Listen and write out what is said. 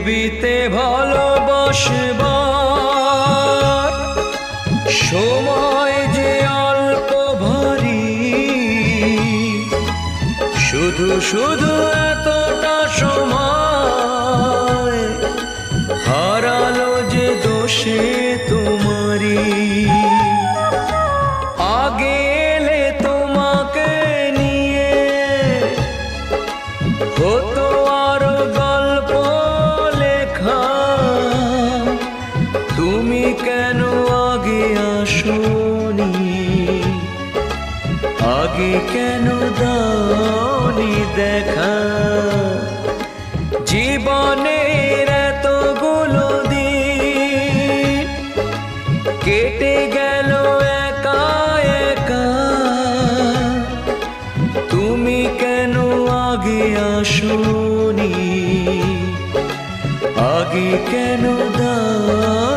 পৃথিবীতে ভালোবাসব সময় যে অল্প ভারী শুধু শুধু এতটা সময় হারালো যে দোষী। আগে কেন দাওনি দেখা? জীবনের এতগুলো দিন কেটে গেল একা একা। তুমি কেন আগে আসনি? আগে কেন দাও